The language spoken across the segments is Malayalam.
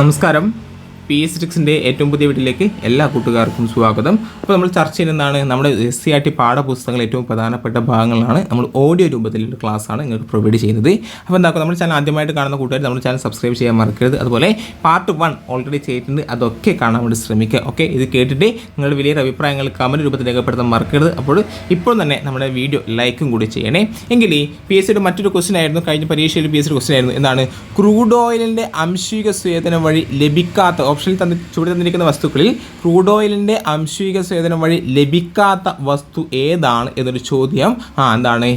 നമസ്കാരം. പി എസ് സിക്സിന്റെ ഏറ്റവും പുതിയ വീട്ടിലേക്ക് എല്ലാ കൂട്ടുകാർക്കും സ്വാഗതം. അപ്പോൾ നമ്മൾ ചർച്ച ചെയ്യുന്നതാണ് നമ്മുടെ എസ് സി ആർ ടി പാഠപുസ്തകങ്ങൾ ഏറ്റവും പ്രധാനപ്പെട്ട ഭാഗങ്ങളാണ്. നമ്മൾ ഓഡിയോ രൂപത്തിലുള്ള ക്ലാസ്സാണ് നിങ്ങൾക്ക് പ്രൊവൈഡ് ചെയ്യുന്നത്. അപ്പോൾ എന്താക്കും നമ്മൾ ചാനൽ ആദ്യമായിട്ട് കാണുന്ന കൂട്ടുകാർ നമ്മുടെ ചാനൽ സബ്സ്ക്രൈബ് ചെയ്യാൻ മറക്കരുത്. അതുപോലെ പാർട്ട് വൺ ഓൾറെഡി ചെയ്തിട്ടുണ്ട്. അതൊക്കെ കാണാൻ വേണ്ടി ശ്രമിക്കുക. ഓക്കെ ഇത് കേട്ടിട്ട് നിങ്ങളുടെ വലിയ അഭിപ്രായങ്ങൾ കമന്റ് രൂപത്തിൽ രേഖപ്പെടുത്താൻ മറക്കരുത്. അപ്പോൾ ഇപ്പോൾ തന്നെ നമ്മുടെ വീഡിയോ ലൈക്കും കൂടി ചെയ്യണേ. എങ്കിൽ പി എസ് സിയുടെ മറ്റൊരു ക്വസ്റ്റൻ ആയിരുന്നു. കഴിഞ്ഞ പരീക്ഷയിൽ പി എസ് സിയുടെ ക്വസ്റ്റൻ ആയിരുന്നു. എന്താണ്? ക്രൂഡ് ഓയിലിന്റെ അംശിക സ്വേദനം വഴി ലഭിക്കാത്ത ഓപ്ഷനിൽ തന്നി ചുവടി തന്നിരിക്കുന്ന വസ്തുക്കളിൽ ക്രൂഡ് ഓയിലിന്റെ അംശീക സ്വേദനം വഴി ലഭിക്കാത്ത വസ്തു ഏതാണ് എന്നൊരു ചോദ്യം. ആ എന്താണ്?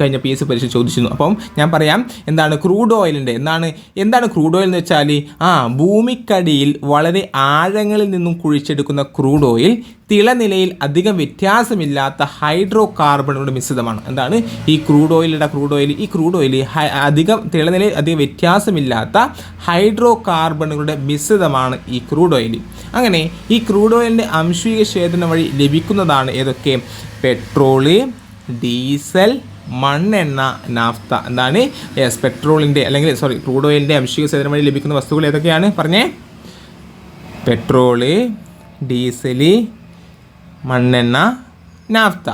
കഴിഞ്ഞ പി എസ് സി പരീക്ഷ ചോദിച്ചിരുന്നു. അപ്പം ഞാൻ പറയാം എന്താണ് ക്രൂഡ് ഓയിലിന്റെ എന്താണ് എന്താണ് ക്രൂഡ് ഓയിൽ എന്ന് വെച്ചാൽ ആ ഭൂമിക്കടിയിൽ വളരെ ആഴങ്ങളിൽ നിന്നും കുഴിച്ചെടുക്കുന്ന ക്രൂഡ് ഓയിൽ തിളനിലയിൽ അധികം വ്യത്യാസമില്ലാത്ത ഹൈഡ്രോ കാർബണുകളുടെ മിശ്രിതമാണ്. എന്താണ്? ഈ ക്രൂഡ് ഓയിലിന്റെ ക്രൂഡ് ഓയിൽ ഈ ക്രൂഡ് ഓയിൽ അധികം തിളനിലയിൽ അധികം വ്യത്യാസമില്ലാത്ത ഹൈഡ്രോ കാർബണുകളുടെ മിശ്രിതമാണ് ഈ ക്രൂഡ് ഓയിൽ. അങ്ങനെ ഈ ക്രൂഡ് ഓയിലിന്റെ അംശീക ശേഖരണം വഴി ലഭിക്കുന്നതാണ് ഏതൊക്കെ? പെട്രോൾ ഡീസൽ മണ്ണെണ്ണ നാഫ്ത. എന്താണ്? യെസ് പെട്രോളിന്റെ അല്ലെങ്കിൽ സോറി ക്രൂഡ് ഓയിലിന്റെ അംശീക സേവനം വഴി ലഭിക്കുന്ന വസ്തുക്കൾ ഏതൊക്കെയാണ്? പറഞ്ഞേ. പെട്രോൾ ഡീസൽ മണ്ണെണ്ണ നാഫ്ത.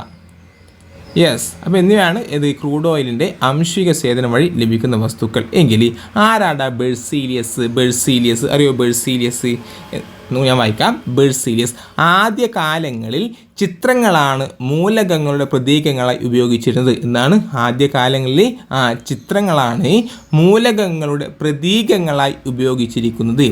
യെസ് അപ്പോൾ എന്നിവയാണ് ഇത് ക്രൂഡ് ഓയിലിന്റെ അംശിക സേവനം വഴി ലഭിക്കുന്ന വസ്തുക്കൾ? എങ്കിൽ ആരാടാ ബെഴ്സീലിയസ് ബെഴ്സീലിയസ് അറിയോ ബെഴ്സീലിയസ് എന്ന് ഞാൻ വായിക്കാം ബെഴ്സീലിയസ് ആദ്യ കാലങ്ങളിൽ ചിത്രങ്ങളാണ് മൂലകങ്ങളുടെ പ്രതീകങ്ങളായി ഉപയോഗിച്ചിരുന്നത് എന്നാണ് ആദ്യ കാലങ്ങളിൽ ആ ചിത്രങ്ങളാണ് മൂലകങ്ങളുടെ പ്രതീകങ്ങളായി ഉപയോഗിച്ചിരിക്കുന്നത്.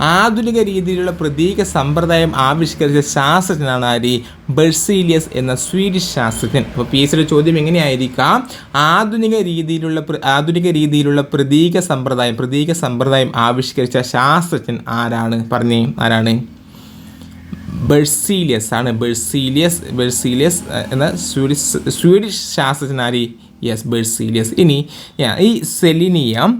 ആധുനിക രീതിയിലുള്ള പ്രതീക സമ്പ്രദായം ആവിഷ്കരിച്ച ശാസ്ത്രജ്ഞനാണ് ആര്? ബെഴ്സീലിയസ് എന്ന സ്വീഡിഷ് ശാസ്ത്രജ്ഞൻ. അപ്പോൾ പി എസ് ചോദ്യം എങ്ങനെയായിരിക്കാം? ആധുനിക രീതിയിലുള്ള ആധുനിക രീതിയിലുള്ള പ്രതീക സമ്പ്രദായം പ്രതീക സമ്പ്രദായം ആവിഷ്കരിച്ച ശാസ്ത്രജ്ഞൻ ആരാണ്? പറഞ്ഞേ ആരാണ്? ബെഴ്സീലിയസ് ആണ്. ബെഴ്സീലിയസ് ബെഴ്സീലിയസ് എന്ന സ്വീഡിഷ് സ്വീഡിഷ് ശാസ്ത്രജ്ഞനാരി യെസ് ബെഴ്സീലിയസ് ഇനി ഈ സെലിനിയം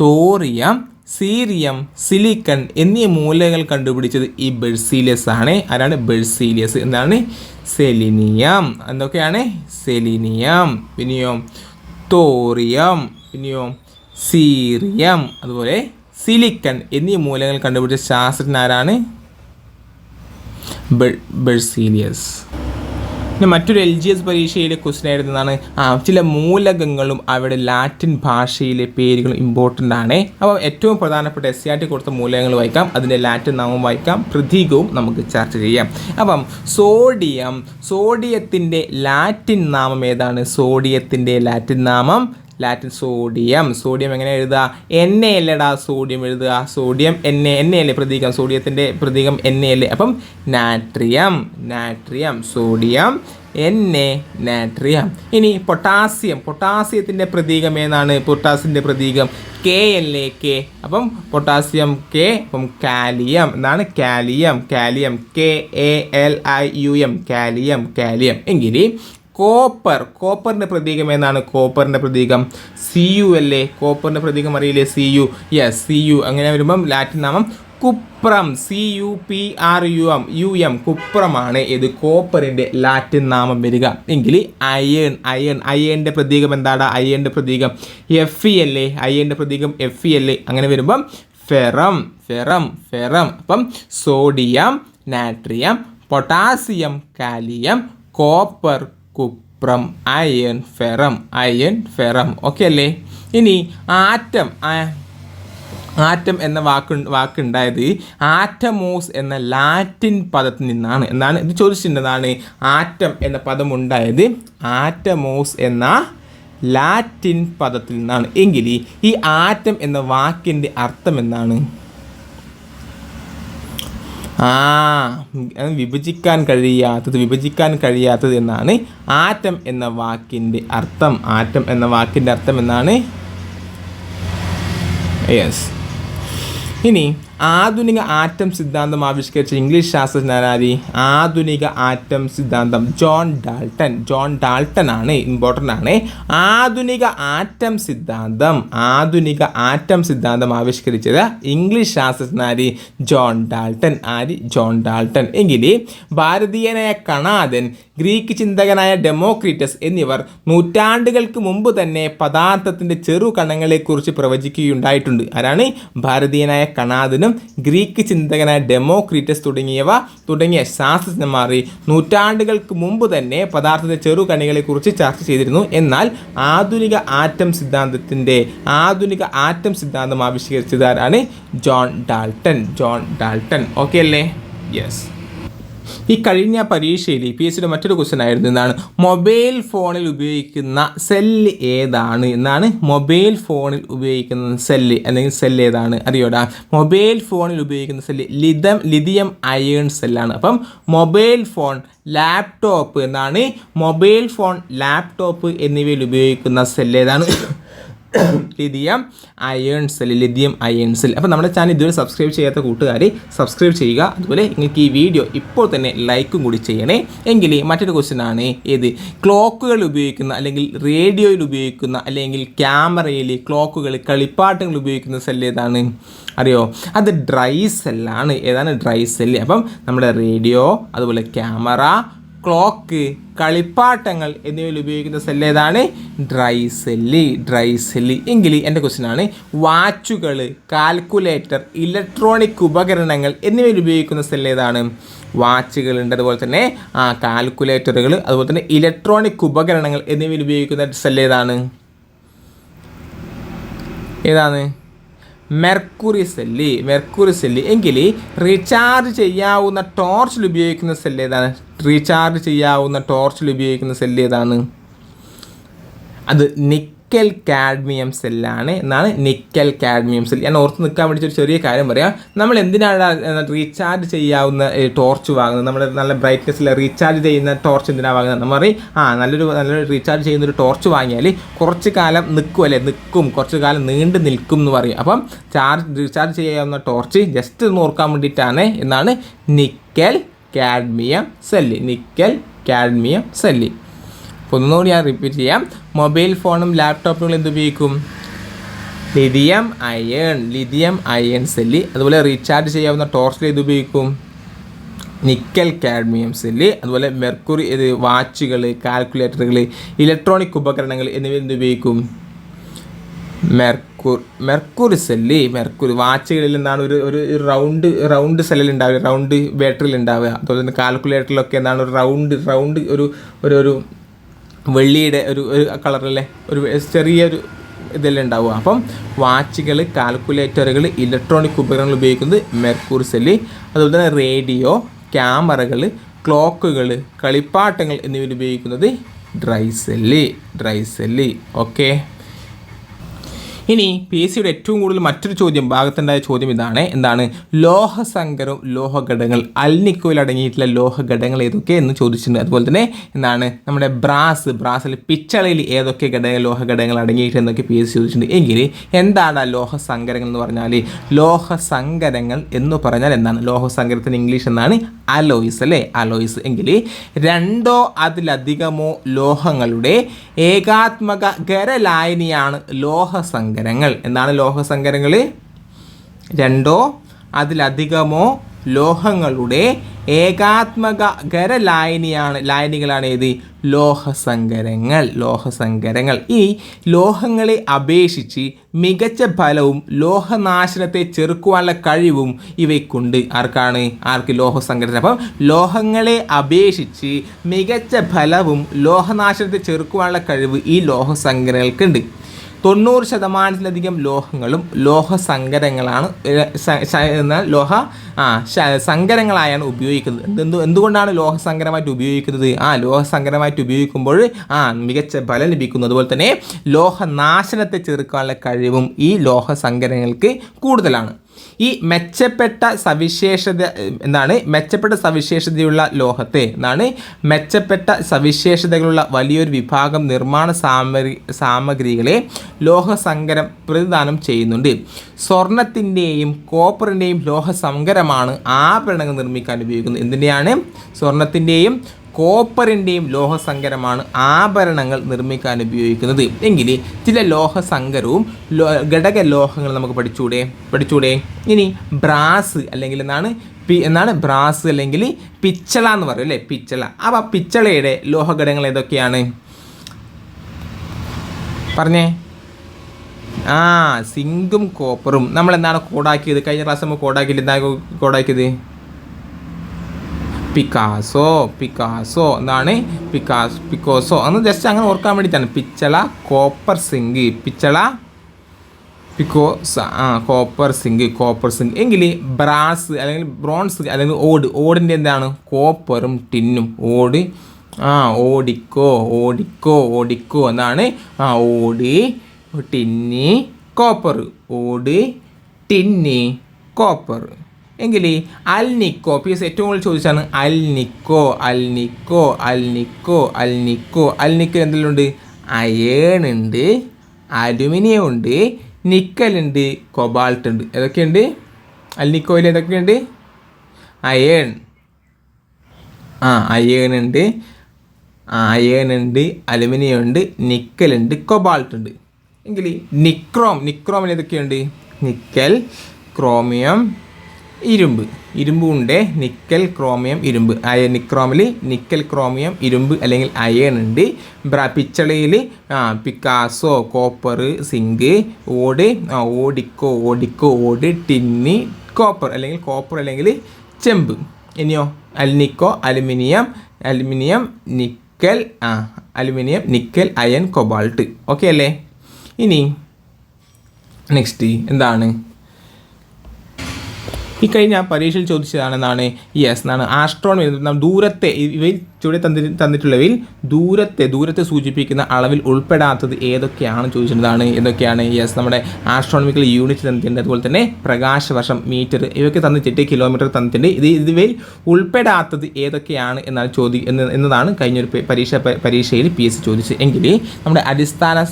തോറിയം സീറിയം സിലിക്കൺ എന്നീ മൂലകൾ കണ്ടുപിടിച്ചത് ഈ ബെഴ്സീലിയസ് ആണ്. ആരാണ്? ബെഴ്സീലിയസ് എന്താണ്? സെലിനിയം എന്തൊക്കെയാണ്? സെലിനിയം പിന്നെയോ തോറിയം പിന്നെയോ സീറിയം അതുപോലെ സിലിക്കൺ എന്നീ മൂലങ്ങൾ കണ്ടുപിടിച്ച ശാസ്ത്രജ്ഞൻ ആരാണ്? ബെ- ബെഴ്സീലിയസ് പിന്നെ മറ്റൊരു എൽ ജി എസ് പരീക്ഷയിലെ ക്വസ്റ്റ്യൻ ആയിരുന്നതാണ് ചില മൂലകങ്ങളും അവിടെ ലാറ്റിൻ ഭാഷയിലെ പേരുകളും ഇമ്പോർട്ടന്റ് ആണ്. അപ്പോൾ ഏറ്റവും പ്രധാനപ്പെട്ട എസ് സി ആർ ടി കൊടുത്ത മൂലകങ്ങൾ വായിക്കാം. അതിന്റെ ലാറ്റിൻ നാമം വായിക്കാം. പ്രതീകവും നമുക്ക് ചർച്ച ചെയ്യാം. അപ്പം സോഡിയം സോഡിയത്തിന്റെ ലാറ്റിൻ നാമം ഏതാണ്? സോഡിയത്തിന്റെ ലാറ്റിൻ നാമം ലാറ്റിൻ സോഡിയം സോഡിയം എങ്ങനെ എഴുതുക? എൻ എ അല്ലേടാ സോഡിയം എഴുതുക. Sodium N A N A അല്ലേ പ്രതീകം. സോഡിയത്തിന്റെ പ്രതീകം എൻ എ അല്ലേ അപ്പം natrium natrium sodium N A natrium ഇനി പൊട്ടാസ്യം പൊട്ടാസ്യത്തിന്റെ പ്രതീകം ഏതാണ്? പൊട്ടാസ്യത്തിന്റെ പ്രതീകം കെ അല്ലേ കെ അപ്പം പൊട്ടാസ്യം കെ അപ്പം കാലിയം. എന്നാണ് kalium. Kalium K A L I U M kalium kalium. എങ്കിൽ കോപ്പർ കോപ്പറിന്റെ പ്രതീകം എന്നാണ് കോപ്പറിന്റെ പ്രതീകം. സി യു അല്ലേ? കോപ്പറിന്റെ പ്രതീകം അറിയില്ലേ? C U. Yes C U. അങ്ങനെ വരുമ്പം ലാറ്റിൻ നാമം cuprum. C U P R U M. U M. കുപ്രമാണ്. ഇത് കോപ്പറിന്റെ ലാറ്റിൻ നാമം വരിക. എങ്കിൽ അയേൺ അയേൺ. അയേണിന്റെ പ്രതീകം എന്താണ് അയേണിന്റെ പ്രതീകം എഫ് ഇ അല്ലേ? അയേണിന്റെ പ്രതീകം എഫ് ഇ അല്ലേ? അങ്ങനെ വരുമ്പം ഫെറം ഫെറം ഫെറം. അപ്പം sodium natrium potassium kalium copper cuprum iron ferrum iron ferrum okay അല്ലേ? ഇനി ആറ്റം ആറ്റം എന്ന വാക്ക് വാക്കുണ്ടായത് ആറ്റമോസ് എന്ന ലാറ്റിൻ പദത്തിൽ നിന്നാണ്. എന്നാണ് ഇത് ചോദിച്ചിട്ടുണ്ടെന്നാണ് ആറ്റം എന്ന പദം ഉണ്ടായത് ആറ്റമോസ് എന്ന ലാറ്റിൻ പദത്തിൽ നിന്നാണ്. എങ്കിൽ ഈ ആറ്റം എന്ന വാക്കിന്റെ അർത്ഥം എന്താണ്? ആ വിഭജിക്കാൻ കഴിയാത്തത് വിഭജിക്കാൻ കഴിയാത്തത് എന്നാണ് ആറ്റം എന്ന വാക്കിന്റെ അർത്ഥം. ആറ്റം എന്ന വാക്കിന്റെ അർത്ഥം എന്നാണ്? യെസ് ഇനി ആധുനിക ആറ്റം സിദ്ധാന്തം ആവിഷ്കരിച്ച ഇംഗ്ലീഷ് ശാസ്ത്രജ്ഞനാരി ആധുനിക ആറ്റം സിദ്ധാന്തം ജോൺ ഡാൾട്ടൺ ജോൺ ഡാൾട്ടൺ ആണ് ഇമ്പോർട്ടന്റ് ആണ്. ആധുനിക ആറ്റം സിദ്ധാന്തം ആധുനിക ആറ്റം സിദ്ധാന്തം ആവിഷ്കരിച്ചത് ഇംഗ്ലീഷ് ശാസ്ത്രജ്ഞനാരി ജോൺ ഡാൾട്ടൺ ആരി? ജോൺ ഡാൾട്ടൺ എങ്കിൽ ഭാരതീയനായ കണാദൻ ഗ്രീക്ക് ചിന്തകനായ ഡെമോക്രിറ്റസ് എന്നിവർ നൂറ്റാണ്ടുകൾക്ക് മുമ്പ് തന്നെ പദാർത്ഥത്തിന്റെ ചെറു കണങ്ങളെക്കുറിച്ച് പ്രവചിക്കുകയുണ്ടായിട്ടുണ്ട്. ആരാണ്? ഭാരതീയനായ കണാദനും കാരണം ഗ്രീക്ക് ചിന്തകനായ ഡെമോക്രീറ്റസ് തുടങ്ങിയവ തുടങ്ങിയ ശാസ്ത്രജ്ഞന്മാർ നൂറ്റാണ്ടുകൾക്ക് മുമ്പ് തന്നെ പദാർത്ഥത്തെ ചെറുകണികളെക്കുറിച്ച് ചർച്ച ചെയ്തിരുന്നു. എന്നാൽ ആധുനിക ആറ്റം സിദ്ധാന്തത്തിന്റെ ആധുനിക ആറ്റം സിദ്ധാന്തം ആവിഷ്കരിച്ചതാരാണ് John Dalton. John Dalton. Okay അല്ലേ? യെസ്. ഈ കഴിഞ്ഞ പരീക്ഷയിൽ പി എസ് സിയുടെ മറ്റൊരു ക്വസ്റ്റൻ ആയിരുന്നു. എന്നാണ് മൊബൈൽ ഫോണിൽ ഉപയോഗിക്കുന്ന സെല്ല് ഏതാണ്? എന്നാണ് മൊബൈൽ ഫോണിൽ ഉപയോഗിക്കുന്ന സെല്ല് അല്ലെങ്കിൽ സെല്ല് ഏതാണ്? അറിയോടാ? മൊബൈൽ ഫോണിൽ ഉപയോഗിക്കുന്ന സെല്ല് ലിതം ലിതിയം അയേൺ സെല്ലാണ് അപ്പം മൊബൈൽ ഫോൺ ലാപ്ടോപ്പ് എന്നാണ് മൊബൈൽ ഫോൺ ലാപ്ടോപ്പ് എന്നിവയിൽ ഉപയോഗിക്കുന്ന സെല്ല് ഏതാണ്? Lithium ion cell lithium ion cell അപ്പോൾ നമ്മുടെ ചാനൽ ഇതുവരെ സബ്സ്ക്രൈബ് ചെയ്യാത്ത കൂട്ടുകാർ സബ്സ്ക്രൈബ് ചെയ്യുക. അതുപോലെ നിങ്ങൾക്ക് ഈ വീഡിയോ ഇപ്പോൾ തന്നെ ലൈക്കും കൂടി ചെയ്യണേ. എങ്കിൽ മറ്റൊരു ക്വസ്റ്റ്യൻ ആണ് ഏത്? ക്ലോക്കുകൾ ഉപയോഗിക്കുന്ന അല്ലെങ്കിൽ റേഡിയോയിൽ ഉപയോഗിക്കുന്ന അല്ലെങ്കിൽ ക്യാമറയിൽ ക്ലോക്കുകൾ കളിപ്പാട്ടങ്ങൾ ഉപയോഗിക്കുന്ന സെല്ല് ഏതാണ്? അറിയോ? അത് ഡ്രൈ സെല്ലാണ് ഏതാണ് ഡ്രൈ സെല്ല് അപ്പം നമ്മുടെ റേഡിയോ അതുപോലെ ക്യാമറ ക്ലോക്ക് കളിപ്പാട്ടങ്ങൾ എന്നിവയിൽ ഉപയോഗിക്കുന്ന സെല്ല് ഏതാണ്? ഡ്രൈ സെല്ല് ഡ്രൈ സെല്ല് എങ്കിൽ എന്റെ ക്വസ്റ്റ്യൻ ആണ് വാച്ചുകൾ കാൽക്കുലേറ്റർ ഇലക്ട്രോണിക് ഉപകരണങ്ങൾ എന്നിവയിൽ ഉപയോഗിക്കുന്ന സെല്ല് ഏതാണ്? വാച്ചുകളുണ്ട് അതുപോലെ തന്നെ ആ കാൽക്കുലേറ്ററുകൾ അതുപോലെ തന്നെ ഇലക്ട്രോണിക് ഉപകരണങ്ങൾ എന്നിവയിൽ ഉപയോഗിക്കുന്ന സെല്ല് ഏതാണ്? ഏതാണ്? മെർക്കുറി സെല്ല് മെർക്കുറി സെല്ല് എങ്കിൽ റീചാർജ് ചെയ്യാവുന്ന ടോർച്ചിൽ ഉപയോഗിക്കുന്ന സെല്ല് ഏതാണ്? റീചാർജ് ചെയ്യാവുന്ന ടോർച്ചിൽ ഉപയോഗിക്കുന്ന സെല്ല് ഏതാണ്? അത് നിക്കൽ കാഡ്മിയം സെല്ലാണ് എന്നാണ് നിക്കൽ കാഡ്മിയം സെൽ ഞാൻ ഓർത്ത് നിൽക്കാൻ വേണ്ടി ഒരു ചെറിയ കാര്യം പറയാം. നമ്മൾ എന്തിനാണ് റീചാർജ് ചെയ്യാവുന്ന ടോർച്ച് വാങ്ങുന്നത്? നമ്മൾ നല്ല ബ്രൈറ്റ്നെസ്സിൽ റീചാർജ് ചെയ്യുന്ന ടോർച്ച് എന്തിനാണ് വാങ്ങുന്നത്? നമ്മൾ പറയും ആ നല്ലൊരു നല്ലൊരു റീചാർജ് ചെയ്യുന്ന ഒരു ടോർച്ച് വാങ്ങിയാൽ കുറച്ച് കാലം നിൽക്കും അല്ലേ? നിൽക്കും. കുറച്ച് കാലം നീണ്ടു നിൽക്കും എന്ന് പറയും. അപ്പം ചാർജ് റീചാർജ് ചെയ്യാവുന്ന ടോർച്ച് ജസ്റ്റ് ഒന്ന് ഓർക്കാൻ വേണ്ടിയിട്ടാണ് എന്നാണ് nickel cadmium cell nickel cadmium cell അപ്പോൾ ഒന്നുകൂടി ഞാൻ റിപ്പീറ്റ് ചെയ്യാം. മൊബൈൽ ഫോണും ലാപ്ടോപ്പുകളും എന്തുപയോഗിക്കും ലിഥിയം അയൺ ലിഥിയം അയൺ സെല്ലി അതുപോലെ റീചാർജ് ചെയ്യാവുന്ന ടോർച്ചിൽ ഇത് ഉപയോഗിക്കും? നിക്കൽ കാഡ്മിയം സെല്ല് അതുപോലെ മെർക്കുറി ഇത് വാച്ചുകൾ കാൽക്കുലേറ്ററുകൾ ഇലക്ട്രോണിക് ഉപകരണങ്ങൾ എന്നിവ എന്ത് ഉപയോഗിക്കും? മെർക്കുർ മെർക്കുറി സെല്ല് മെർക്കുറി വാച്ചുകളിൽ എന്താണ് ഒരു ഒരു റൗണ്ട് റൗണ്ട് സെല്ലിൽ ഉണ്ടാവുക റൗണ്ട് ബാറ്ററിയിൽ ഉണ്ടാവുക. അതുപോലെ തന്നെ കാൽക്കുലേറ്ററിലൊക്കെ എന്താണ് ഒരു റൗണ്ട് റൗണ്ട് ഒരു ഒരു വെള്ളിയുടെ ഒരു ഒരു കളറിലെ ഒരു ചെറിയൊരു ഇതെല്ലാം ഉണ്ടാവുക. അപ്പം വാച്ചുകൾ കാൽക്കുലേറ്ററുകൾ ഇലക്ട്രോണിക് ഉപകരണങ്ങൾ ഉപയോഗിക്കുന്നത് മെർക്കൂർ സെല്ല് അതുപോലെ തന്നെ റേഡിയോ ക്യാമറകൾ ക്ലോക്കുകൾ കളിപ്പാട്ടങ്ങൾ എന്നിവയിൽ ഉപയോഗിക്കുന്നത് ഡ്രൈ സെല്ല്. Dry okay? ഇനി പി എസ് സിയുടെ ഏറ്റവും കൂടുതൽ മറ്റൊരു ചോദ്യം ഭാഗത്തുണ്ടായ ചോദ്യം ഇതാണ്. എന്താണ്? ലോഹസങ്കരവും ലോഹഘടകങ്ങൾ അൽനിക്കോയിൽ അടങ്ങിയിട്ടുള്ള ലോഹഘടകങ്ങൾ ഏതൊക്കെ എന്ന് ചോദിച്ചിട്ടുണ്ട്. അതുപോലെ തന്നെ എന്താണ്? നമ്മുടെ ബ്രാസ് ബ്രാസിൽ പിച്ചളയിൽ ഏതൊക്കെ ഘടക ലോഹഘടകങ്ങൾ അടങ്ങിയിട്ടുണ്ട് എന്നൊക്കെ പി എസ് സി ചോദിച്ചിട്ടുണ്ട്. എങ്കിൽ എന്താണ് ആ ലോഹസങ്കരങ്ങൾ എന്ന് പറഞ്ഞാൽ? ലോഹസങ്കരങ്ങൾ എന്ന് പറഞ്ഞാൽ എന്താണ്? ലോഹസങ്കരത്തിന് ഇംഗ്ലീഷ് എന്നാണ് അലോയിസ് അല്ലേ? അലോയിസ് എങ്കിൽ രണ്ടോ അതിലധികമോ ലോഹങ്ങളുടെ ഏകാത്മക ഖരലായനിയാണ് ലോഹസങ്കരങ്ങൾ എന്താണ് ലോഹസങ്കരങ്ങൾ? രണ്ടോ അതിലധികമോ ലോഹങ്ങളുടെ ഏകാത്മക ഖരലായനിയാണ് ലായനികളാണ് ഏത്? ലോഹസങ്കരങ്ങൾ. ലോഹസങ്കരങ്ങൾ. ഈ ലോഹങ്ങളെ അപേക്ഷിച്ച് മികച്ച ഫലവും ലോഹനാശനത്തെ ചെറുക്കുവാനുള്ള കഴിവും ഇവയ്ക്കുണ്ട്. ആർക്കാണ്? ആർക്ക് ലോഹസങ്കരത്തിന്? അപ്പം ലോഹങ്ങളെ അപേക്ഷിച്ച് മികച്ച ഫലവും ലോഹനാശനത്തെ ചെറുക്കുവാനുള്ള കഴിവ് ഈ ലോഹസങ്കരങ്ങൾക്കുണ്ട്. തൊണ്ണൂറ് ശതമാനത്തിലധികം ലോഹങ്ങളും ലോഹസങ്കരങ്ങളാണ് എന്നാൽ ലോഹ ആ സങ്കരങ്ങളായാണ് ഉപയോഗിക്കുന്നത്. എന്ത് എന്തുകൊണ്ടാണ് ലോഹസങ്കരമായിട്ട് ഉപയോഗിക്കുന്നത്? ആ ലോഹസങ്കരമായിട്ട് ഉപയോഗിക്കുമ്പോൾ ആ മികച്ച ഫലം ലഭിക്കുന്നു അതുപോലെ തന്നെ ലോഹനാശനത്തെ ചെറുക്കാനുള്ള കഴിവും ഈ ലോഹസങ്കരങ്ങൾക്ക് കൂടുതലാണ്. ഈ മെച്ചപ്പെട്ട സവിശേഷത എന്താണ്? മെച്ചപ്പെട്ട സവിശേഷതയുള്ള ലോഹത്തെ എന്നാണ് മെച്ചപ്പെട്ട സവിശേഷതകളുള്ള വലിയൊരു വിഭാഗം നിർമ്മാണ സാമഗ്രി സാമഗ്രികളെ ലോഹസങ്കരം പ്രതിദാനം ചെയ്യുന്നുണ്ട്. സ്വർണത്തിന്റെയും കോപ്പറിന്റെയും ലോഹസങ്കരമാണ് ആഭരണങ്ങൾ നിർമ്മിക്കാൻ ഉപയോഗിക്കുന്നത്. എന്തിന്റെയാണ് സ്വർണത്തിന്റെയും കോപ്പറിന്റെയും ലോഹസങ്കരമാണ് ആഭരണങ്ങൾ നിർമ്മിക്കാൻ ഉപയോഗിക്കുന്നത്. എങ്കിൽ ചില ലോഹസങ്കരവും ഘടക ലോഹങ്ങൾ നമുക്ക് പഠിച്ചൂടെ? പഠിച്ചൂടെ? ഇനി ബ്രാസ് അല്ലെങ്കിൽ എന്നാണ് പി എന്നാണ് ബ്രാസ് അല്ലെങ്കിൽ പിച്ചള എന്ന് പറയും അല്ലേ? പിച്ചള. അപ്പോൾ പിച്ചളയുടെ ലോഹഘടകങ്ങൾ ഏതൊക്കെയാണ്? പറഞ്ഞേ. ആ സിങ്കും കോപ്പറും. നമ്മൾ എന്താണ് കോഡാക്കിയത്? കഴിഞ്ഞ ക്ലാസ് നമ്മൾ കോടാക്കിയില്ല എന്താ കോഡാക്കിയത്? പിക്കാസോ പിക്കാസോ എന്താണ് പിക്കാസ് പിക്കോസോ. എന്ന് ജസ്റ്റ് അങ്ങനെ ഓർക്കാൻ വേണ്ടിയിട്ടാണ്. പിച്ചള കോപ്പർ സിങ്ക് പിച്ചള പിക്കോ ആ കോപ്പർ സിങ്ക് കോപ്പർ സിങ്ക്. എങ്കിൽ ബ്രാസ് അല്ലെങ്കിൽ ബ്രോൺസ് അല്ലെങ്കിൽ ഓട്. ഓടിന്റെ എന്താണ്? കോപ്പറും ടിന്നും. ഓട് ആ ഓടിക്കോ ഓടിക്കോ ഓടിക്കോ എന്നാണ്. ആ ഓടി ടിന്നി കോപ്പർ. ഓട് ടിന്നി കോപ്പർ. എങ്കിൽ അൽ നിക്കോ ഏറ്റവും കൂടുതൽ ചോദിച്ചാണ് alnico alnico alnico alnico. Alnico എന്തെല്ലാം ഉണ്ട് അയേൺ ഉണ്ട് അലുമിനിയം ഉണ്ട് നിക്കലുണ്ട് കൊബാൾട്ട് ഉണ്ട്. ഏതൊക്കെയുണ്ട്? അൽ നിക്കോയിൽ ഏതൊക്കെയുണ്ട്? അയേൺ. ആ അയേൺ ഉണ്ട് അയേൺ ഉണ്ട് അലുമിനിയം ഉണ്ട് നിക്കലുണ്ട് കൊബാൾട്ട് ഉണ്ട്. എങ്കിൽ നിക്രോം നിക്രോമിൽ ഏതൊക്കെയുണ്ട്? നിക്കൽ ക്രോമിയം ഇരുമ്പ്. ഇരുമ്പ് ഉണ്ട് നിക്കൽ ക്രോമിയം ഇരുമ്പ്. അയ നിക്രോമിൽ നിക്കൽ ക്രോമിയം ഇരുമ്പ് അല്ലെങ്കിൽ അയൺ ഉണ്ട്. പിച്ചളയിൽ പിക്കാസോ കോപ്പർ സിങ്ക് ഓട് ഓടിക്കോ ഓടിക്കോ ഓട് ടിന്നി കോപ്പർ അല്ലെങ്കിൽ കോപ്പർ അല്ലെങ്കിൽ ചെമ്പ്. ഇനിയോ? അൽനിക്കോ അലുമിനിയം അലുമിനിയം നിക്കൽ ആ aluminium nickel iron cobalt. Okay അല്ലേ? ഇനി നെക്സ്റ്റ് എന്താണ്? ഈ കഴിഞ്ഞ പരീക്ഷയിൽ ചോദിച്ചതാണെന്നാണ് യെസ് എന്നാണ് ആസ്ട്രോണമി ദൂരത്തെ ഇവയിൽ ചുവടെ തന്നി തന്നിട്ടുള്ളവയിൽ ദൂരത്തെ ദൂരത്തെ സൂചിപ്പിക്കുന്ന അളവിൽ ഉൾപ്പെടാത്തത് ഏതൊക്കെയാണ് ചോദിച്ചിട്ടുള്ളതാണ്. ഏതൊക്കെയാണ് യെസ് നമ്മുടെ ആസ്ട്രോണമിക്കൽ യൂണിറ്റ് തന്നിട്ടുണ്ട്. അതുപോലെ തന്നെ പ്രകാശവർഷം മീറ്റർ ഇവയൊക്കെ തന്നിട്ടിട്ട് കിലോമീറ്റർ തന്നിട്ടുണ്ട്. ഇത് ഇതുവയിൽ ഉൾപ്പെടാത്തത് ഏതൊക്കെയാണ് എന്നാണ് ചോദി എന്ന് എന്നതാണ് കഴിഞ്ഞൊരു പരീക്ഷ പരീക്ഷയിൽ പി എസ് ചോദിച്ചത്. എങ്കിൽ നമ്മുടെ അടിസ്ഥാന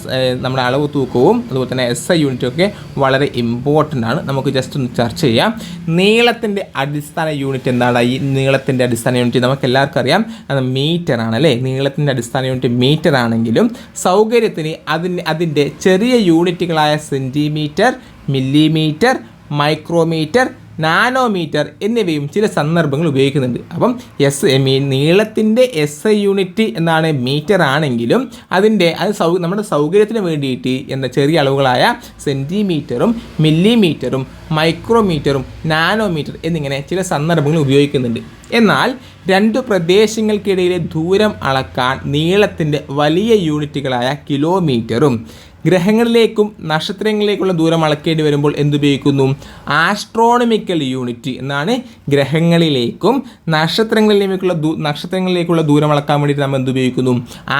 നമ്മുടെ അളവ് തൂക്കവും അതുപോലെ തന്നെ എസ് ഐ യൂണിറ്റും ഒക്കെ വളരെ ഇമ്പോർട്ടന്റ് ആണ്. നമുക്ക് ജസ്റ്റ് ഒന്ന് ചർച്ച ചെയ്യാം. നീളത്തിന്റെ അടിസ്ഥാന യൂണിറ്റ് എന്താണ് ഈ നീളത്തിന്റെ അടിസ്ഥാന യൂണിറ്റ് നമുക്ക് എല്ലാവർക്കും അറിയാം. അത് മീറ്റർ ആണ് അല്ലേ നീളത്തിന്റെ അടിസ്ഥാന യൂണിറ്റ് മീറ്റർ ആണെങ്കിലും സൗകര്യത്തിന് അതിന് അതിന്റെ ചെറിയ യൂണിറ്റുകളായ സെന്റിമീറ്റർ മില്ലിമീറ്റർ മൈക്രോമീറ്റർ നാനോമീറ്റർ എന്നിവയും ചില സന്ദർഭങ്ങൾ ഉപയോഗിക്കുന്നുണ്ട്. അപ്പം എസ് നീളത്തിന്റെ എസ് ഐ യൂണിറ്റ് എന്നാണ് മീറ്റർ ആണെങ്കിലും അതിന്റെ അത് സൗ നമ്മുടെ സൗകര്യത്തിന് വേണ്ടിയിട്ട് എന്ന ചെറിയ അളവുകളായ സെന്റിമീറ്ററും മില്ലിമീറ്ററും മൈക്രോമീറ്ററും നാനോമീറ്റർ എന്നിങ്ങനെ ചില സന്ദർഭങ്ങൾ ഉപയോഗിക്കുന്നുണ്ട്. എന്നാൽ രണ്ട് പ്രദേശങ്ങൾക്കിടയിലെ ദൂരം അളക്കാൻ നീളത്തിന്റെ വലിയ യൂണിറ്റുകളായ കിലോമീറ്ററും ഗ്രഹങ്ങളിലേക്കും നക്ഷത്രങ്ങളിലേക്കുള്ള ദൂരം അളക്കേണ്ടി വരുമ്പോൾ എന്തുപയോഗിക്കുന്നു? ആസ്ട്രോണമിക്കൽ യൂണിറ്റ് എന്നാണ് ഗ്രഹങ്ങളിലേക്കും നക്ഷത്രങ്ങളിലേക്കുള്ള ദൂ നക്ഷത്രങ്ങളിലേക്കുള്ള ദൂരം അളക്കാൻ വേണ്ടിയിട്ട് നമ്മൾ എന്തുപയോഗിക്കുന്നു?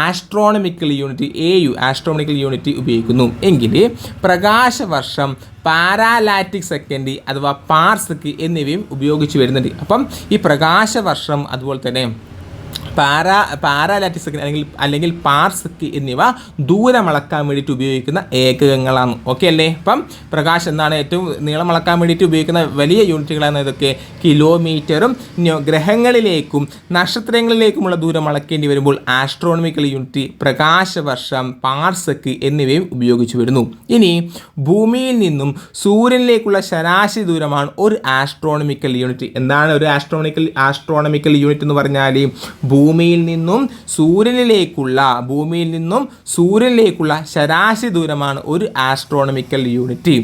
Astronomical unit A U astronomical unit ഉപയോഗിക്കുന്നു. എങ്കിൽ പ്രകാശവർഷം പാരാലാറ്റിക് സെക്കൻഡ് അഥവാ പാർസക്ക് എന്നിവയും ഉപയോഗിച്ച് വരുന്നുണ്ട്. അപ്പം ഈ പ്രകാശവർഷം അതുപോലെ തന്നെ പാരാ പാരാലാറ്റിക് അല്ലെങ്കിൽ അല്ലെങ്കിൽ പാർസക്ക് എന്നിവ ദൂരം അളക്കാൻ വേണ്ടിയിട്ട് ഉപയോഗിക്കുന്ന ഏകകങ്ങളാണ്. ഓക്കെ അല്ലേ? അപ്പം പ്രകാശം എന്താണ് ഏറ്റവും നീളം അളക്കാൻ വേണ്ടിയിട്ട് ഉപയോഗിക്കുന്ന വലിയ യൂണിറ്റുകളാണ് ഇതൊക്കെ. കിലോമീറ്ററും ഗ്രഹങ്ങളിലേക്കും നക്ഷത്രങ്ങളിലേക്കുമുള്ള ദൂരം അളക്കേണ്ടി വരുമ്പോൾ ആസ്ട്രോണമിക്കൽ യൂണിറ്റ് പ്രകാശവർഷം പാർസക്ക് എന്നിവയും ഉപയോഗിച്ചു വരുന്നു. ഇനി ഭൂമിയിൽ നിന്നും സൂര്യനിലേക്കുള്ള ശരാശരി ദൂരമാണ് ഒരു ആസ്ട്രോണമിക്കൽ യൂണിറ്റ് എന്താണ് ഒരു ആസ്ട്രോണിക്കൽ ആസ്ട്രോണമിക്കൽ യൂണിറ്റ് എന്ന് പറഞ്ഞാൽ ഭൂ ഭൂമിയിൽ നിന്നും സൂര്യനിലേക്കുള്ള ഭൂമിയിൽ നിന്നും സൂര്യനിലേക്കുള്ള ശരാശരി ദൂരമാണ് ഒരു ആസ്ട്രോണമിക്കൽ യൂണിറ്റ്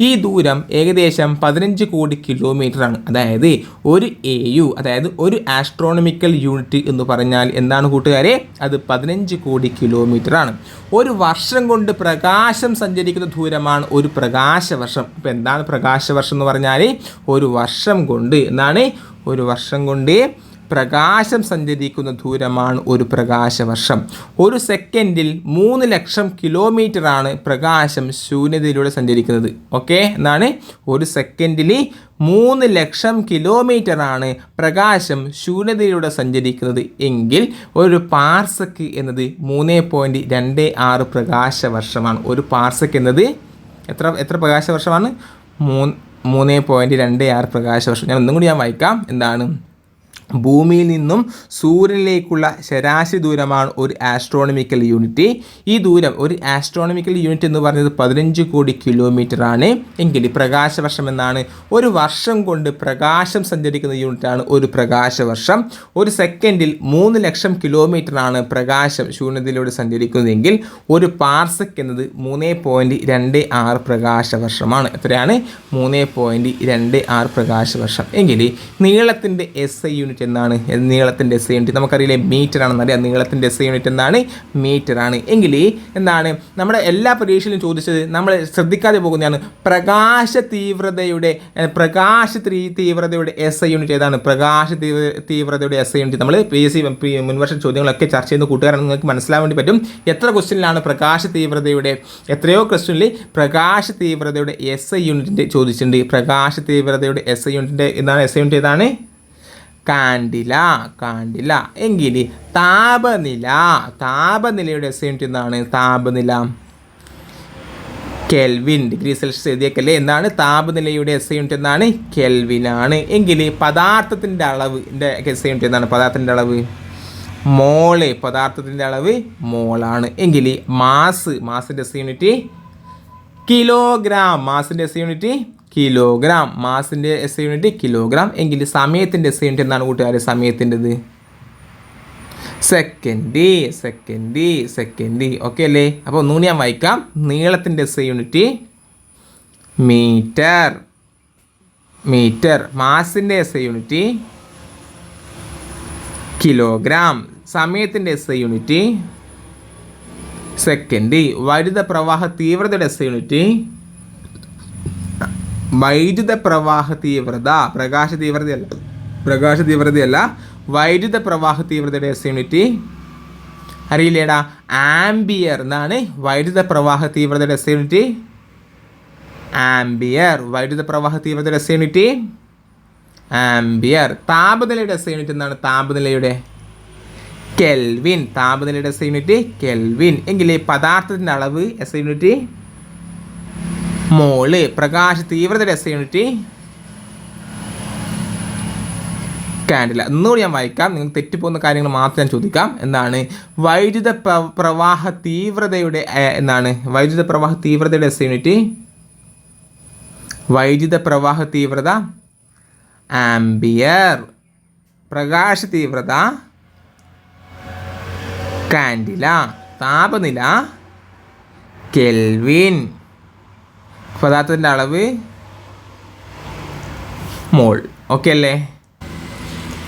ഈ ദൂരം ഏകദേശം പതിനഞ്ച് കോടി കിലോമീറ്റർ ആണ്. അതായത് ഒരു എ യു അതായത് ഒരു ആസ്ട്രോണമിക്കൽ യൂണിറ്റ് എന്ന് പറഞ്ഞാൽ എന്താണ് കൂട്ടുകാരെ? അത് പതിനഞ്ച് കോടി കിലോമീറ്റർ ആണ്. ഒരു വർഷം കൊണ്ട് പ്രകാശം സഞ്ചരിക്കുന്ന ദൂരമാണ് ഒരു പ്രകാശവർഷം അപ്പോൾ എന്താണ് പ്രകാശവർഷം എന്ന് പറഞ്ഞാൽ ഒരു വർഷം കൊണ്ട് എന്താണ്? ഒരു വർഷം കൊണ്ട് പ്രകാശം സഞ്ചരിക്കുന്ന ദൂരമാണ് ഒരു പ്രകാശവർഷം. ഒരു സെക്കൻഡിൽ മൂന്ന് ലക്ഷം കിലോമീറ്റർ ആണ് പ്രകാശം ശൂന്യതയിലൂടെ സഞ്ചരിക്കുന്നത്. ഓക്കെ? എന്നാണ് ഒരു സെക്കൻഡിൽ മൂന്ന് ലക്ഷം കിലോമീറ്റർ ആണ് പ്രകാശം ശൂന്യതയിലൂടെ സഞ്ചരിക്കുന്നത്. എങ്കിൽ ഒരു പാർസക്ക് എന്നത് മൂന്ന് പോയിന്റ് രണ്ട് ആറ് പ്രകാശവർഷമാണ്. ഒരു പാർസക്ക് എന്നത് എത്ര എത്ര പ്രകാശവർഷമാണ്? മൂന്ന് മൂന്ന് പോയിന്റ് രണ്ട് ആറ് പ്രകാശവർഷം. ഞാൻ ഒന്നും കൂടി ഞാൻ വായിക്കാം. എന്താണ്? ഭൂമിയിൽ നിന്നും സൂര്യനിലേക്കുള്ള ശരാശരി ദൂരമാണ് ഒരു ആസ്ട്രോണമിക്കൽ യൂണിറ്റ് ഈ ദൂരം ഒരു ആസ്ട്രോണമിക്കൽ യൂണിറ്റ് എന്ന് പറയുന്നത് പതിനഞ്ച് കോടി കിലോമീറ്റർ ആണ്. എങ്കിൽ പ്രകാശവർഷം എന്നാണ്? ഒരു വർഷം കൊണ്ട് പ്രകാശം സഞ്ചരിക്കുന്ന യൂണിറ്റാണ് ഒരു പ്രകാശവർഷം. ഒരു സെക്കൻഡിൽ മൂന്ന് ലക്ഷം കിലോമീറ്ററാണ് പ്രകാശം ശൂന്യതയിലൂടെ സഞ്ചരിക്കുന്നതെങ്കിൽ ഒരു പാർസക് എന്നത് മൂന്ന് പോയിന്റ് രണ്ട് ആറ് പ്രകാശവർഷമാണ്. എത്രയാണ്? മൂന്ന് പോയിന്റ് രണ്ട് ആറ് പ്രകാശവർഷം. എങ്കിൽ നീളത്തിന്റെ എസ് ഐ യൂണിറ്റ് എന്നാണ്. നീളത്തിന്റെ എസ് യൂണിറ്റ് നമുക്കറിയില്ലേ മീറ്റർ ആണെന്ന് അറിയാം. നീളത്തിന്റെ എസ് യൂണിറ്റ് എന്നാണ് മീറ്റർ ആണ്. എങ്കിൽ എന്താണ്? നമ്മുടെ എല്ലാ പരീക്ഷയിലും ചോദിച്ചത് നമ്മൾ ശ്രദ്ധിക്കാതെ പോകുന്നതാണ്. പ്രകാശ തീവ്രതയുടെ പ്രകാശ തീവ്രതയുടെ എസ് യൂണിറ്റ് ഏതാണ്? പ്രകാശ തീവ്ര- തീവ്രതയുടെ എസ് യൂണിറ്റ് നമ്മൾ പി എസ് സി മുൻവർഷ ചോദ്യങ്ങളൊക്കെ ചർച്ച ചെയ്യുന്ന കൂട്ടുകാരാണ്. നിങ്ങൾക്ക് മനസ്സിലാൻ വേണ്ടി പറ്റും. എത്ര ക്വസ്റ്റ്യനിലാണ് പ്രകാശ തീവ്രതയുടെ എത്രയോ ക്വസ്റ്റ്യനിൽ പ്രകാശ തീവ്രതയുടെ എസ് യൂണിറ്റിന്റെ ചോദിച്ചിട്ടുണ്ട്. പ്രകാശ തീവ്രതയുടെ എസ് യൂണിറ്റിന്റെ എന്താണ് എസ് യൂണിറ്റ് ഏതാണ്? കാണ്ടില കാണ്ടില എങ്കിൽ താപനില താപനിലയുടെ എസ് യൂണിറ്റ് എന്താണ്? താപനില. കെൽവിൻ ഡിഗ്രി സെൽഷ്യസ് എഴുതിയേക്കല്ലേ? എന്താണ്? താപനിലയുടെ എസ് യൂണിറ്റ് എന്താണ്? കെൽവിൻ ആണ് എങ്കിൽ പദാർത്ഥത്തിന്റെ അളവിന്റെ എസ് യൂണിറ്റ് എന്താണ്? പദാർത്ഥത്തിന്റെ അളവ്. മോൾ പദാർത്ഥത്തിന്റെ അളവ് മോളാണ്. എങ്കിൽ മാസ് മാസിന്റെ എസ് യൂണിറ്റ്. കിലോഗ്രാം മാസിന്റെ എസ് യൂണിറ്റ് കിലോഗ്രാം മാസിന്റെ എസ് യൂണിറ്റ് കിലോഗ്രാം എങ്കിൽ സമയത്തിന്റെ എസ് യൂണിറ്റ് എന്താണ് കൂട്ടുകാരെ സമയത്തിന്റെത്? സെക്കൻഡ് സെക്കൻഡ് സെക്കൻഡ് ഓക്കെ അല്ലേ? അപ്പോൾ ഒന്നുകൂടി ഞാൻ വായിക്കാം. നീളത്തിന്റെ എസ് യൂണിറ്റ് മീറ്റർ മീറ്റർ മാസിന്റെ എസ് യൂണിറ്റ് കിലോഗ്രാം സമയത്തിന്റെ എസ് യൂണിറ്റ് സെക്കൻഡ് വൈദ്യുത പ്രവാഹ തീവ്രതയുടെ എസ് യൂണിറ്റ് വൈദ്യുത പ്രവാഹ തീവ്രത പ്രകാശ തീവ്രതയല്ല പ്രകാശ തീവ്രതയല്ല വൈദ്യുത പ്രവാഹ തീവ്രതയുടെ എസ് അറിയില്ലേടാ ആംബിയർ എന്നാണ് വൈദ്യുത പ്രവാഹ തീവ്രതയുടെ എസ് ആംബിയർ വൈദ്യുത പ്രവാഹ തീവ്രതയുടെ എസ് ആംബിയർ താപനിലയുടെ എസ് യൂണിറ്റ് എന്താണ് താപനിലയുടെ. കെൽവിൻ താപനിലയുടെ എസ് കെൽവിൻ. എങ്കിൽ പദാർത്ഥത്തിന്റെ അളവ് എസ് യൂണിറ്റ് മോൾ പ്രകാശ തീവ്രതയുടെ എസ് യൂണിറ്റ് കാൻഡില ഒന്നുകൂടി ഞാൻ വായിക്കാം. നിങ്ങൾക്ക് തെറ്റിപ്പോകുന്ന കാര്യങ്ങൾ മാത്രം ഞാൻ ചോദിക്കാം. എന്താണ്? വൈദ്യുത പ്രവാഹ തീവ്രതയുടെ എന്താണ്? വൈദ്യുത പ്രവാഹ തീവ്രതയുടെ എസ് യൂണിറ്റ് വൈദ്യുത പ്രവാഹ തീവ്രത ആംബിയർ പ്രകാശ തീവ്രത കാൻഡില താപനില കെൽവിൻ. പദാർത്ഥത്തിന്റെ അളവ് മോൾ. ഓക്കെ അല്ലേ?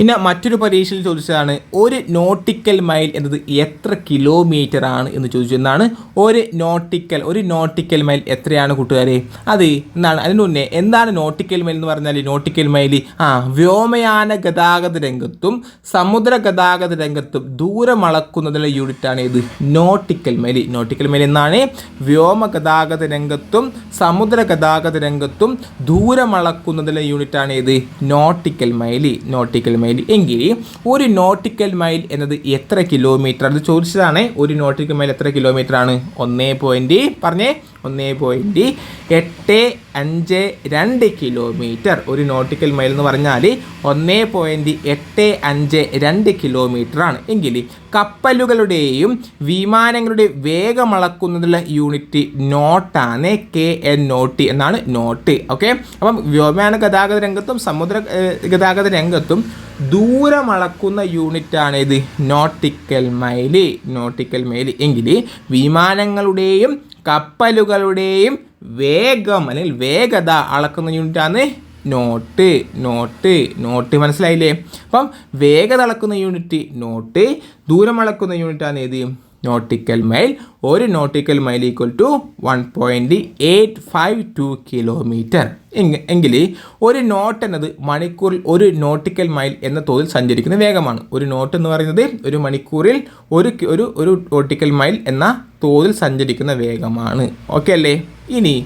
പിന്നെ മറ്റൊരു പരീക്ഷയിൽ ചോദിച്ചതാണ് ഒരു നോട്ടിക്കൽ മൈൽ എന്നത് എത്ര കിലോമീറ്റർ ആണ്? എന്ന് ചോദിച്ചു. എന്നാണ് ഒരു നോട്ടിക്കൽ ഒരു നോട്ടിക്കൽ മൈൽ എത്രയാണ് കൂട്ടുകാരെ? അത് എന്നാണ് അതിന് മുന്നേ എന്താണ് നോട്ടിക്കൽ മൈൽ എന്ന് പറഞ്ഞാൽ? നോട്ടിക്കൽ മൈൽ ആ വ്യോമയാന ഗതാഗത രംഗത്തും സമുദ്ര ഗതാഗത രംഗത്തും ദൂരം അളക്കുന്നതിനുള്ള യൂണിറ്റാണ് ഇത് നോട്ടിക്കൽ മൈൽ നോട്ടിക്കൽ മൈൽ എന്നാണ് വ്യോമ ഗതാഗത രംഗത്തും സമുദ്ര ഗതാഗത രംഗത്തും ദൂരം അളക്കുന്നതിനുള്ള യൂണിറ്റാണ് ഇത് നോട്ടിക്കൽ മൈൽ നോട്ടിക്കൽ മൈൽ എങ്കിൽ ഒരു നോട്ടിക്കൽ മൈൽ എന്നത് എത്ര കിലോമീറ്റർ അത് ചോദിച്ചതാണ്. ഒരു നോട്ടിക്കൽ മൈൽ എത്ര കിലോമീറ്റർ ആണ്? ഒന്നേ പോയിന്റ് പറഞ്ഞേ ഒന്നേ പോയിന്റ് എട്ട് അഞ്ച് രണ്ട് കിലോമീറ്റർ. ഒരു നോട്ടിക്കൽ മൈൽ എന്ന് പറഞ്ഞാൽ ഒന്നേ പോയിന്റ് എട്ട് അഞ്ച് രണ്ട് കിലോമീറ്റർ ആണ് എങ്കിൽ കപ്പലുകളുടെയും വിമാനങ്ങളുടെ വേഗമളക്കുന്നതിനുള്ള യൂണിറ്റ് നോട്ടാണ് കെ എൻ നോട്ട് എന്നാണ് നോട്ട് ഓക്കെ അപ്പം വ്യോമയാന ഗതാഗത രംഗത്തും സമുദ്ര ഗതാഗത രംഗത്തും ദൂരമളക്കുന്ന അളക്കുന്ന യൂണിറ്റാണ് ഇത് നോട്ടിക്കൽ മൈൽ നോട്ടിക്കൽ മൈൽ എങ്കിൽ വിമാനങ്ങളുടെയും കപ്പലുകളുടെയും വേഗം അല്ലെങ്കിൽ വേഗത അളക്കുന്ന യൂണിറ്റാണ് നോട്ട്. Not not. മനസ്സിലായില്ലേ? അപ്പം വേഗത അളക്കുന്ന യൂണിറ്റ് നോട്ട് ദൂരം അളക്കുന്ന യൂണിറ്റാണ് ഏത്? നോട്ടിക്കൽ മൈൽ ഒരു nautical mile equal to one point eight five two kilometre എങ്കിൽ ഒരു നോട്ട് എന്നത് മണിക്കൂറിൽ ഒരു നോട്ടിക്കൽ മൈൽ എന്ന തോതിൽ സഞ്ചരിക്കുന്ന വേഗമാണ്. ഒരു നോട്ട് എന്ന് പറയുന്നത് ഒരു മണിക്കൂറിൽ ഒരു ഒരു ഒരു നോട്ടിക്കൽ മൈൽ എന്ന തോതിൽ സഞ്ചരിക്കുന്ന വേഗമാണ്. ഓക്കെ അല്ലേ? ഇനി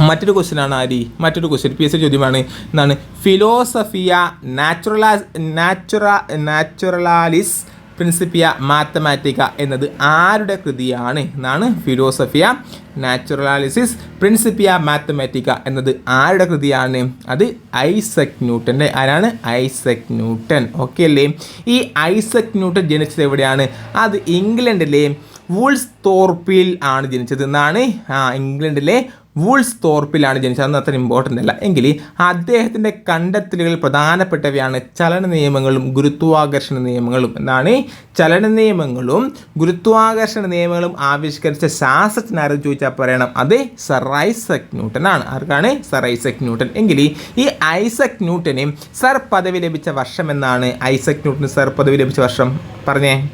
മറ്റൊരു ക്വസ്റ്റ്യൻ ആണ് ആരി. മറ്റൊരു ക്വസ്റ്റ്യൻ പി എസ് സി ചോദ്യമാണ്. എന്താണ്? ഫിലോസഫിയ നാച്ചുറലാ നാച്ചുറ നാച്ചുറലാലിസ് പ്രിൻസിപ്പിയ മാത്തമാറ്റിക്ക എന്നത് ആരുടെ കൃതിയാണ്? എന്നാണ് ഫിലോസഫിയ നാച്ചുറലാലിസിസ് പ്രിൻസിപ്പിയ മാത്തമാറ്റിക്ക എന്നത് ആരുടെ കൃതിയാണ്? അത് ഐസക് ന്യൂട്ടന്റെ ആരാണ്? ഐസക് ന്യൂട്ടൻ ഓക്കെ അല്ലേ? ഈ ഐസക് ന്യൂട്ടൻ ജനിച്ചത് എവിടെയാണ്? അത് ഇംഗ്ലണ്ടിലെ വൂൾസ് തോർപ്പിൽ ആണ് ജനിച്ചത്. എന്നാണ്? ആ ഇംഗ്ലണ്ടിലെ വൂൾസ് തോർപ്പിലാണ് ജനിച്ചത്. അന്ന് അത്ര ഇമ്പോർട്ടന്റ് അല്ല. എങ്കിൽ അദ്ദേഹത്തിന്റെ കണ്ടെത്തലുകൾ പ്രധാനപ്പെട്ടവയാണ് ചലന നിയമങ്ങളും ഗുരുത്വാകർഷണ നിയമങ്ങളും. എന്നാണ് ചലന നിയമങ്ങളും ഗുരുത്വാകർഷണ നിയമങ്ങളും ആവിഷ്കരിച്ച ശാസ്ത്രജ്ഞൻ ചോദിച്ചാൽ പറയണം. അത് സർ ഐസക് ന്യൂട്ടൻ ആണ്. ആർക്കാണ്? Sir Isaac Newton. എങ്കിൽ ഈ ഐസക് ന്യൂട്ടന് സർ പദവി ലഭിച്ച വർഷം എന്നാണ്? ഐസക് ന്യൂട്ടന് സർ പദവി ലഭിച്ച വർഷം. പറഞ്ഞേ.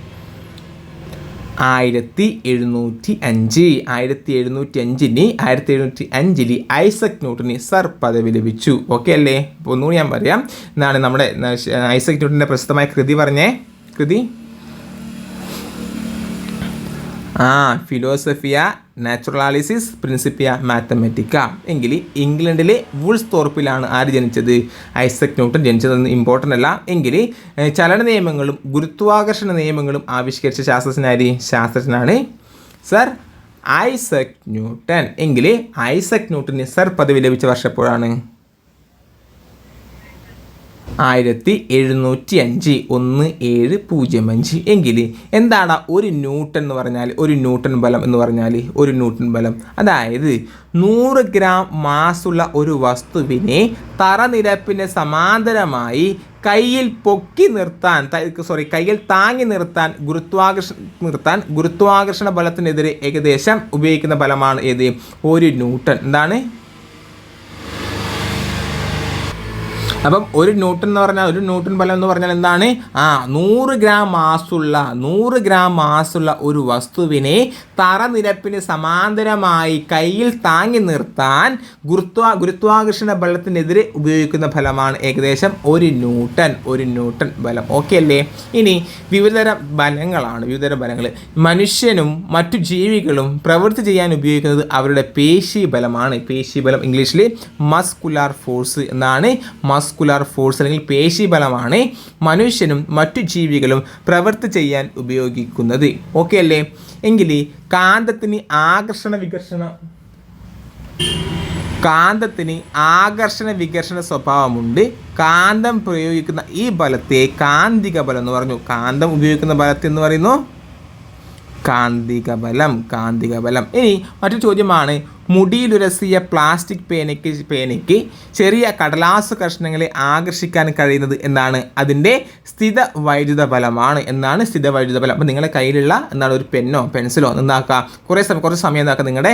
ആയിരത്തി എഴുന്നൂറ്റി അഞ്ച് ആയിരത്തി എഴുന്നൂറ്റി അഞ്ചിന് ആയിരത്തി എഴുന്നൂറ്റി അഞ്ചിൽ ഐസക് ന്യൂട്ടന് സർ പദവി ലഭിച്ചു. ഓക്കെ അല്ലേ? ഒന്നുകൂടി ഞാൻ പറയാം. എന്നാണ് നമ്മുടെ ഐസക് ന്യൂട്ടന്റെ പ്രശസ്തമായ കൃതി പറഞ്ഞേ. കൃതി? ആ ഫിലോസഫിയ നാച്ചുറലാലിസിസ് പ്രിൻസിപ്പിയ മാത്തമെറ്റിക്ക. എങ്കിൽ ഇംഗ്ലണ്ടിലെ വുൾസ് തോർപ്പിലാണ് ആര് ജനിച്ചത്? ഐസക് ന്യൂട്ടൺ ജനിച്ചതെന്ന് ഇമ്പോർട്ടന്റ് അല്ല. എങ്കിൽ ചലന നിയമങ്ങളും ഗുരുത്വാകർഷണ നിയമങ്ങളും ആവിഷ്കരിച്ച ശാസ്ത്രജ്ഞനായി ശാസ്ത്രജ്ഞനാണ് സർ ഐസക് ന്യൂട്ടൺ എങ്കിൽ ഐസക് ന്യൂട്ടന് സർ പദവി ലഭിച്ച വർഷപ്പോഴാണ് ആയിരത്തി എഴുന്നൂറ്റി അഞ്ച് ഒന്ന് ഏഴ് പൂജ്യം അഞ്ച് എങ്കിൽ എന്താണ് ഒരു ന്യൂട്ടൺ എന്ന് പറഞ്ഞാൽ ഒരു ന്യൂട്ടൺ ബലം എന്ന് പറഞ്ഞാൽ ഒരു ന്യൂട്ടൺ ബലം. അതായത് നൂറ് ഗ്രാം മാസുള്ള ഒരു വസ്തുവിനെ തറനിരപ്പിന് സമാന്തരമായി കയ്യിൽ പൊക്കി നിർത്താൻ സോറി കയ്യിൽ താങ്ങി നിർത്താൻ ഗുരുത്വാകർഷ നിർത്താൻ ഗുരുത്വാകർഷണ ബലത്തിനെതിരെ ഏകദേശം ഉപയോഗിക്കുന്ന ബലമാണ് ഏത്? ഒരു ന്യൂട്ടൺ. എന്താണ്? അപ്പം ഒരു ന്യൂട്ടൺ എന്ന് പറഞ്ഞാൽ ഒരു ന്യൂട്ടൺ ബലം എന്ന് പറഞ്ഞാൽ എന്താണ്? ആ നൂറ് ഗ്രാം മാസുള്ള നൂറ് ഗ്രാം മാസുള്ള ഒരു വസ്തുവിനെ തറനിരപ്പിന് സമാന്തരമായി കയ്യിൽ താങ്ങി നിർത്താൻ ഗുരുത്വാ ഗുരുത്വാകർഷണ ബലത്തിനെതിരെ ഉപയോഗിക്കുന്ന ഫലമാണ് ഏകദേശം ഒരു ന്യൂട്ടൺ ഒരു ന്യൂട്ടൺ ബലം ഓക്കെ അല്ലേ? ഇനി വിവിധതരം ബലങ്ങളാണ് വിവിധതരം ബലങ്ങൾ മനുഷ്യനും മറ്റു ജീവികളും പ്രവൃത്തി ചെയ്യാൻ ഉപയോഗിക്കുന്നത് അവരുടെ പേശി ബലമാണ് പേശി ബലം ഇംഗ്ലീഷിൽ മസ്കുലാർ ഫോഴ്സ് എന്നാണ്. മസ് മസ്കുലാർ ഫോഴ്സ് അല്ലെങ്കിൽ പേശിബലമാണ് മനുഷ്യനും മറ്റു ജീവികളും പ്രവൃത്തി ചെയ്യാൻ ഉപയോഗിക്കുന്നത്. ഓക്കെ അല്ലേ? എങ്കിൽ കാന്തത്തിന് ആകർഷണ വികർഷണ കാന്തത്തിന് ആകർഷണ വികർഷണ സ്വഭാവമുണ്ട്. കാന്തം പ്രയോഗിക്കുന്ന ഈ ബലത്തെ കാന്തിക ബലം എന്ന് പറഞ്ഞു. കാന്തം ഉപയോഗിക്കുന്ന ബലത്തെ എന്ന് പറയുന്നു? കാന്തിക ബലം കാന്തിക ബലം. ഇനി മറ്റൊരു ചോദ്യമാണ്. മുടിയിലുരസിയ പ്ലാസ്റ്റിക് പേനയ്ക്ക് പേനയ്ക്ക് ചെറിയ കടലാസ് കഷ്ണങ്ങളെ ആകർഷിക്കാൻ കഴിയുന്നത് എന്നാണ്. അതിന്റെ സ്ഥിത വൈദ്യുത ബലമാണ് എന്നാണ് സ്ഥിത വൈദ്യുത ബലം. അപ്പോൾ നിങ്ങളുടെ കയ്യിലുള്ള എന്താണ് ഒരു പെന്നോ പെൻസിലോ എന്താക്കുക കുറേ സമയം കുറച്ച് സമയം എന്താക്കുക? നിങ്ങളുടെ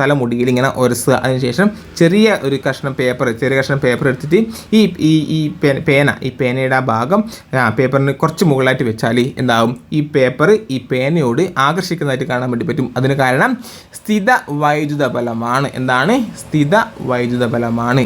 തലമുടിയിൽ ഇങ്ങനെ ഉരസുക. അതിനുശേഷം ചെറിയ ഒരു കഷ്ണം പേപ്പർ ചെറിയ കഷ്ണം പേപ്പർ എടുത്തിട്ട് ഈ ഈ ഈ പേന ഈ പേനയുടെ ആ ഭാഗം പേപ്പറിന് കുറച്ച് മുകളിലായിട്ട് വെച്ചാൽ എന്താവും? ഈ പേപ്പർ ഈ പേനയോട് ആകർഷിക്കുന്നതായിട്ട് കാണാൻ വേണ്ടി പറ്റും. അതിന് കാരണം സ്ഥിത വൈദ്യുത വൈദ്യുത ബലമാണ് എന്താണ്? സ്ഥിത വൈദ്യുത ബലമാണ്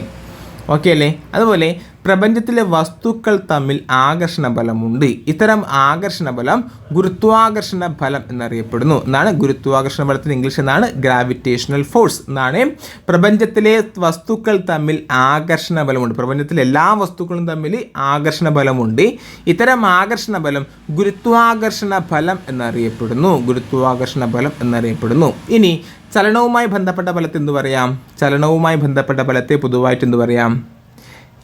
ഓക്കെ അല്ലേ? അതുപോലെ പ്രപഞ്ചത്തിലെ വസ്തുക്കൾ തമ്മിൽ ആകർഷണ ബലമുണ്ട് ഇത്തരം ആകർഷണ ബലം ഗുരുത്വാകർഷണ ബലം എന്നറിയപ്പെടുന്നു. എന്നാണ് ഗുരുത്വാകർഷണ ബലത്തിന് ഇംഗ്ലീഷ് എന്നാണ് ഗ്രാവിറ്റേഷണൽ ഫോഴ്സ്. എന്നാണ് പ്രപഞ്ചത്തിലെ വസ്തുക്കൾ തമ്മിൽ ആകർഷണ ബലമുണ്ട് പ്രപഞ്ചത്തിലെ എല്ലാ വസ്തുക്കളും തമ്മിൽ ആകർഷണ ബലമുണ്ട് ഇത്തരം ആകർഷണ ബലം ഗുരുത്വാകർഷണ ഫലം എന്നറിയപ്പെടുന്നു. ഗുരുത്വാകർഷണ ബലം എന്നറിയപ്പെടുന്നു. ഇനി ചലനവുമായി ബന്ധപ്പെട്ട ബലത്തെ എന്ത് പറയാം? ചലനവുമായി ബന്ധപ്പെട്ട ബലത്തെ പൊതുവായിട്ട് എന്തു പറയാം?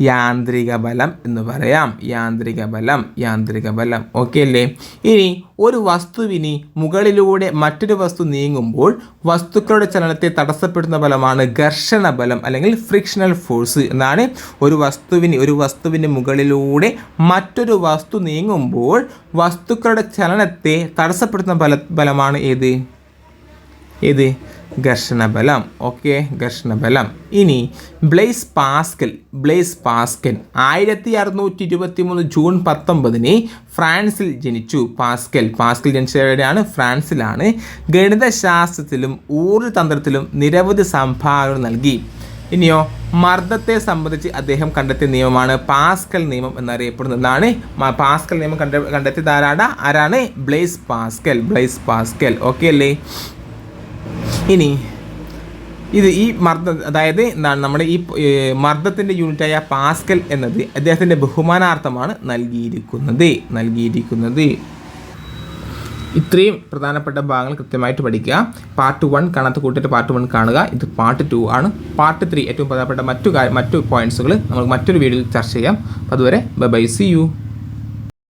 യാന്ത്രിക ബലം എന്ന് പറയാം. യാന്ത്രിക ബലം യാന്ത്രിക ബലം. ഓക്കെ അല്ലേ? ഇനി ഒരു വസ്തുവിന് മുകളിലൂടെ മറ്റൊരു വസ്തു നീങ്ങുമ്പോൾ വസ്തുക്കളുടെ ചലനത്തെ തടസ്സപ്പെടുന്ന ബലമാണ് ഘർഷണ ബലം അല്ലെങ്കിൽ ഫ്രിക്ഷണൽ ഫോഴ്സ് എന്നാണ്. ഒരു വസ്തുവിന് ഒരു വസ്തുവിന് മുകളിലൂടെ മറ്റൊരു വസ്തു നീങ്ങുമ്പോൾ വസ്തുക്കളുടെ ചലനത്തെ തടസ്സപ്പെടുത്തുന്ന ബല ബലമാണ് ഏത്? ഏത്? ഘർഷണബലം. ഓക്കെ ഘർഷണബലം. ഇനി ബ്ലേസ് പാസ്കൽ ബ്ലേസ് പാസ്കൽ. ആയിരത്തി അറുന്നൂറ്റി ഇരുപത്തി മൂന്ന് ജൂൺ പത്തൊമ്പതിന് ഫ്രാൻസിൽ ജനിച്ചു പാസ്കൽ. പാസ്കൽ ജനിച്ചവരുടെയാണ് ഫ്രാൻസിലാണ്. ഗണിതശാസ്ത്രത്തിലും ഊർജതന്ത്രത്തിലും നിരവധി സംഭാവന നൽകി. ഇനിയോ മർദ്ദത്തെ സംബന്ധിച്ച് അദ്ദേഹം കണ്ടെത്തിയ നിയമമാണ് പാസ്കൽ നിയമം എന്നറിയപ്പെടുന്നതാണ്. പാസ്കൽ നിയമം കണ്ട കണ്ടെത്തിയത് ആരാണ് ആരാണ്? Blaise Pascal Blaise Pascal. Okay അല്ലേ? ഇനി ഇത് ഈ മർദ്ദ അതായത് എന്താണ് നമ്മുടെ ഈ മർദ്ദത്തിന്റെ യൂണിറ്റായ പാസ്കൽ എന്നത് അദ്ദേഹത്തിന്റെ ബഹുമാനാർത്ഥമാണ് നൽകിയിരിക്കുന്നത് നൽകിയിരിക്കുന്നത്. ഇത്രയും പ്രധാനപ്പെട്ട ഭാഗങ്ങൾ കൃത്യമായിട്ട് പഠിക്കുക. പാർട്ട് വൺ കാണാത്ത കൂട്ടിയിട്ട് പാർട്ട് വൺ കാണുക. ഇത് പാർട്ട് ടു ആണ്. പാർട്ട് ത്രീ ഏറ്റവും പ്രധാനപ്പെട്ട മറ്റു മറ്റു പോയിന്റ്സുകൾ നമുക്ക് മറ്റൊരു വീഡിയോയിൽ ചർച്ച ചെയ്യാം. അതുവരെ ബൈ സി യു